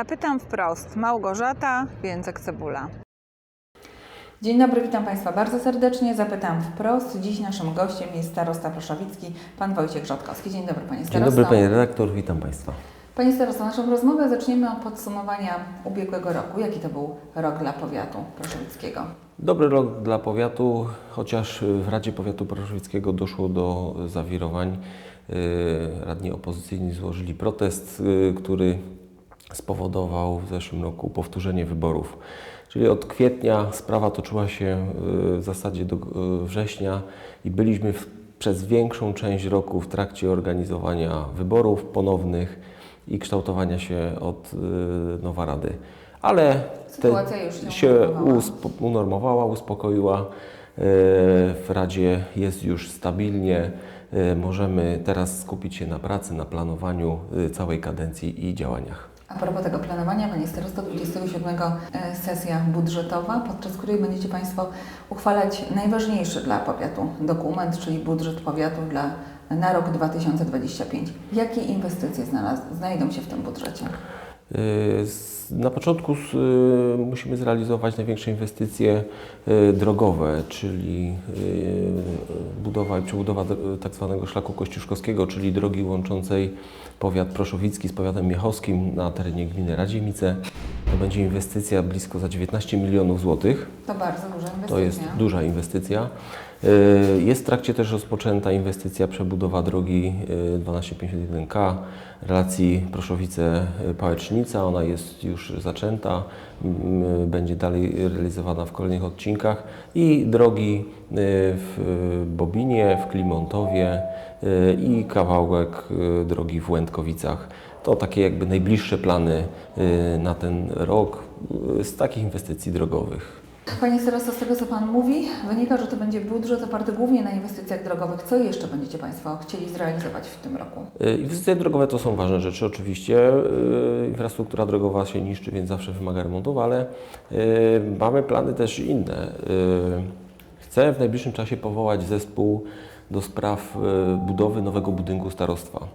Zapytam wprost. Małgorzata Więcek-Cebula. Dzień dobry, witam Państwa bardzo serdecznie. Zapytam wprost. Dziś naszym gościem jest starosta proszowicki, pan Wojciech Rzodkowski. Dzień dobry Panie Dzień starosto. dobry Panie redaktor, witam Państwa. Panie starosto, naszą rozmowę zaczniemy od podsumowania ubiegłego roku. Jaki to był rok dla powiatu proszowickiego? Dobry rok dla powiatu, chociaż w Radzie Powiatu Proszowickiego doszło do zawirowań. Yy, Radni opozycyjni złożyli protest, yy, który spowodował w zeszłym roku powtórzenie wyborów. Czyli od kwietnia sprawa toczyła się yy, w zasadzie do yy, września i byliśmy w, przez większą część roku w trakcie organizowania wyborów ponownych i kształtowania się od yy, nowa Rady. Ale Sytuacja już się unormowała. uspo- unormowała, uspokoiła. W Radzie jest już stabilnie. Możemy teraz skupić się na pracy, na planowaniu całej kadencji i działaniach. A propos tego planowania, Panie starosto, 27 e, sesja budżetowa, podczas której będziecie Państwo uchwalać najważniejszy dla powiatu dokument, czyli budżet powiatu dla, na rok 2025. Jakie inwestycje znalaz, znajdą się w tym budżecie? Z- Na początku e, musimy zrealizować największe inwestycje e, drogowe, czyli budowa i przebudowa dro- tak szlaku kościuszkowskiego, czyli drogi łączącej powiat proszowicki z powiatem miechowskim na terenie gminy Radziemice. To będzie inwestycja blisko za 19 milionów złotych. To bardzo duża inwestycja. To jest duża inwestycja. Y, Jest w trakcie też rozpoczęta inwestycja przebudowa drogi y, 1251K relacji Proszowice-Pałecznica. Ona jest już zaczęta, będzie dalej realizowana w kolejnych odcinkach. I drogi w Bobinie, w Klimontowie i kawałek drogi w Łędkowicach. To takie jakby najbliższe plany na ten rok z takich inwestycji drogowych. Panie starosto, z tego co Pan mówi, wynika, że to będzie budżet oparty głównie na inwestycjach drogowych. Co jeszcze będziecie Państwo chcieli zrealizować w tym roku? Y, Inwestycje drogowe to są ważne rzeczy, oczywiście. Y, Infrastruktura drogowa się niszczy, więc zawsze wymaga remontów, ale y, mamy plany też inne. Chcę w najbliższym czasie powołać zespół do spraw budowy nowego budynku starostwa.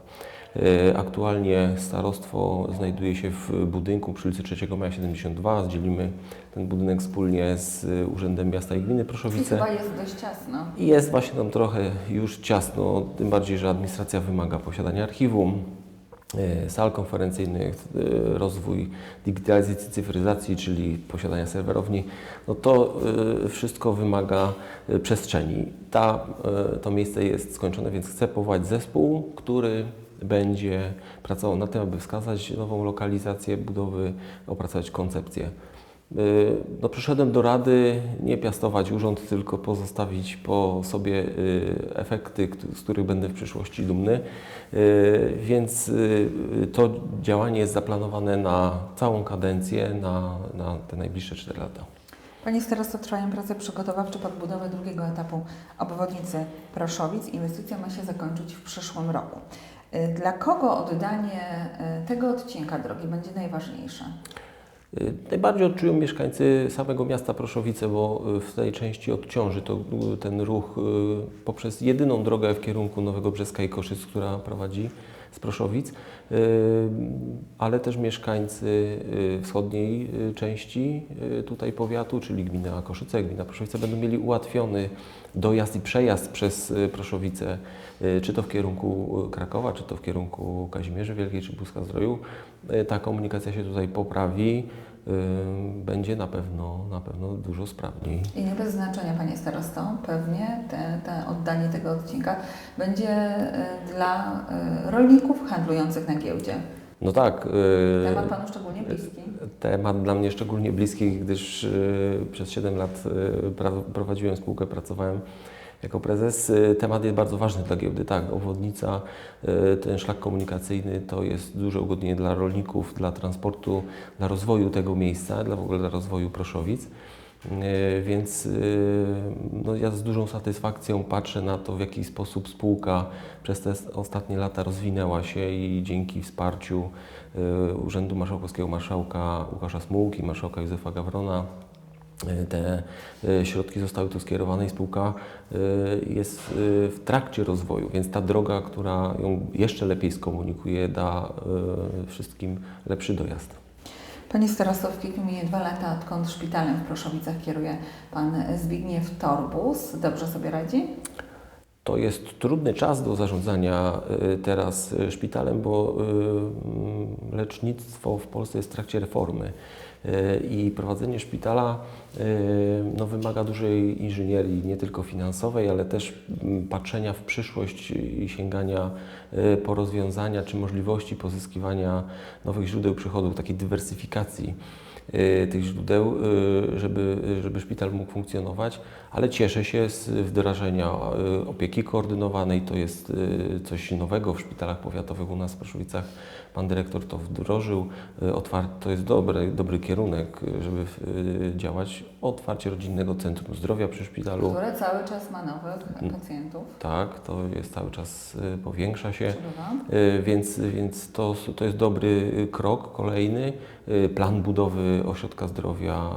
Y, Aktualnie starostwo znajduje się w budynku przy ulicy 3 Maja 72. Zdzielimy ten budynek wspólnie z y, Urzędem Miasta i Gminy I Proszowice. chyba jest dość ciasno. I jest właśnie tam trochę już ciasno, tym bardziej, że administracja wymaga posiadania archiwum, e, sal konferencyjnych, e, rozwój digitalizacji, cyfryzacji, czyli posiadania serwerowni. No to e, wszystko wymaga e, przestrzeni. Ta, e, to miejsce jest skończone, więc chcę powołać zespół, który będzie pracował na tym, aby wskazać nową lokalizację budowy, opracować koncepcję. Y, No, przyszedłem do Rady nie piastować urząd, tylko pozostawić po sobie y, efekty, kt- z których będę w przyszłości dumny. Y, Więc to działanie jest zaplanowane na całą kadencję, na, na te najbliższe 4 lata. Panie starosto, trwają prace przygotowawcze pod budowę drugiego etapu obwodnicy Proszowic. Inwestycja ma się zakończyć w przyszłym roku. Y, Dla kogo oddanie y, tego odcinka drogi będzie najważniejsze? Y, Najbardziej odczują mieszkańcy samego miasta Proszowice, bo w tej części odciąży to ten ruch poprzez jedyną drogę w kierunku Nowego Brzeska i Koszyc, która prowadzi z Proszowic, y, ale też mieszkańcy y, wschodniej y, części tutaj powiatu, czyli gmina Koszyce, gmina Proszowice będą mieli ułatwiony dojazd i przejazd przez Proszowice, czy to w kierunku Krakowa, czy to w kierunku Kazimierzy Wielkiej, czy Buzka Zdroju. Ta komunikacja się tutaj poprawi, będzie na pewno, na pewno dużo sprawniej. I nie bez znaczenia, Panie starosto, pewnie te, te oddanie tego odcinka będzie y, dla y, rolników handlujących na giełdzie. No tak. y, Temat Panu szczególnie bliski. Temat dla mnie szczególnie bliski, gdyż przez 7 lat prowadziłem spółkę, pracowałem jako prezes. Y, Temat jest bardzo ważny dla giełdy. Tak, obwodnica, y, ten szlak komunikacyjny to jest duże ugodnienie dla rolników, dla transportu, dla rozwoju tego miejsca, dla w ogóle dla rozwoju Proszowic. Y, Więc no, ja z dużą satysfakcją patrzę na to, w jaki sposób spółka przez te ostatnie lata rozwinęła się i dzięki wsparciu Urzędu Marszałkowskiego Marszałka Łukasza Smułki, Marszałka Józefa Gawrona te y, środki zostały tu skierowane i spółka y, jest w trakcie rozwoju, więc ta droga, która ją jeszcze lepiej skomunikuje, da wszystkim lepszy dojazd. Panie starostowski, minie dwa lata, odkąd szpitalem w Proszowicach kieruje Pan Zbigniew Torbus. Dobrze sobie radzi? To jest trudny czas do zarządzania y, teraz y, szpitalem, bo y, lecznictwo w Polsce jest w trakcie reformy i prowadzenie szpitala no, wymaga dużej inżynierii, nie tylko finansowej, ale też mm, patrzenia w przyszłość i sięgania po rozwiązania czy możliwości pozyskiwania nowych źródeł przychodów, takiej dywersyfikacji tych źródeł, y, żeby, żeby szpital mógł funkcjonować, ale cieszę się z wdrażania y, opieki koordynowanej. To jest y, coś nowego w szpitalach powiatowych u nas w Proszowicach. Pan dyrektor to wdrożył. Y, to jest dobry, dobry kierunek, y, żeby y, działać. Otwarcie Rodzinnego Centrum Zdrowia przy szpitalu. Które cały czas ma nowych pacjentów. Tak, to jest cały czas, powiększa się. Przybywa. Więc, więc to, to jest dobry krok kolejny. Plan budowy ośrodka zdrowia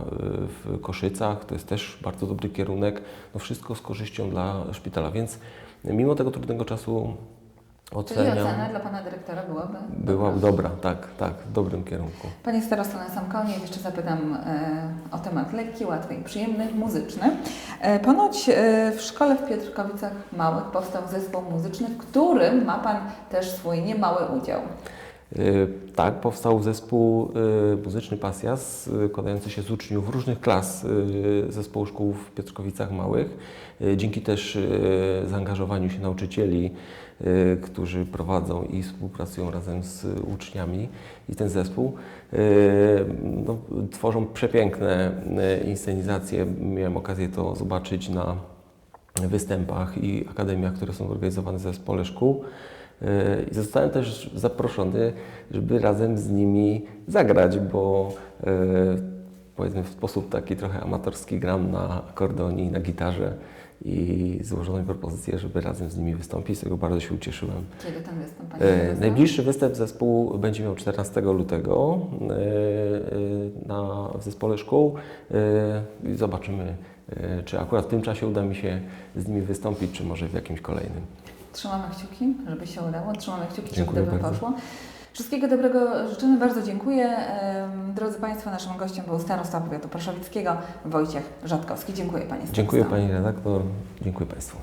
w Koszycach to jest też bardzo dobry kierunek. No wszystko z korzyścią dla szpitala. Więc mimo tego trudnego czasu Czyli oceniam. ocena dla Pana Dyrektora byłaby? Była dobra. dobra, tak, tak, w dobrym kierunku. Panie starosto, na sam koniec jeszcze zapytam e, o temat lekki, łatwy i przyjemny, muzyczny. E, ponoć e, w szkole w Piotrkowicach Małych powstał zespół muzyczny, w którym ma Pan też swój niemały udział. Y, Tak, powstał zespół y, muzyczny Pasjas, y, składający się z uczniów różnych klas y, zespołu szkół w Piotrkowicach Małych. Y, Dzięki też y, zaangażowaniu się nauczycieli, y, którzy prowadzą i współpracują razem z uczniami i ten zespół y, no, tworzą przepiękne y, inscenizacje. Miałem okazję to zobaczyć na występach i akademiach, które są organizowane w zespole szkół. I zostałem też zaproszony, żeby razem z nimi zagrać, bo yy, powiedzmy w sposób taki trochę amatorski gram na akordeonie i na gitarze i złożono mi propozycję, żeby razem z nimi wystąpić, z tego bardzo się ucieszyłem. Kiedy ten występ E? Najbliższy występ zespół będzie miał 14 lutego e, e, na, w zespole szkół e, i zobaczymy, e, czy akurat w tym czasie uda mi się z nimi wystąpić, czy może w jakimś kolejnym. Trzymamy kciuki, żeby się udało. Trzymamy kciuki, Dziękuję żeby dobrze bardzo. poszło. Wszystkiego dobrego życzymy, bardzo dziękuję. Drodzy Państwo, naszym gościem był starosta powiatu proszowickiego Wojciech Rzadkowski. Dziękuję Panie starosto. Dziękuję Pani redaktor, dziękuję Państwu.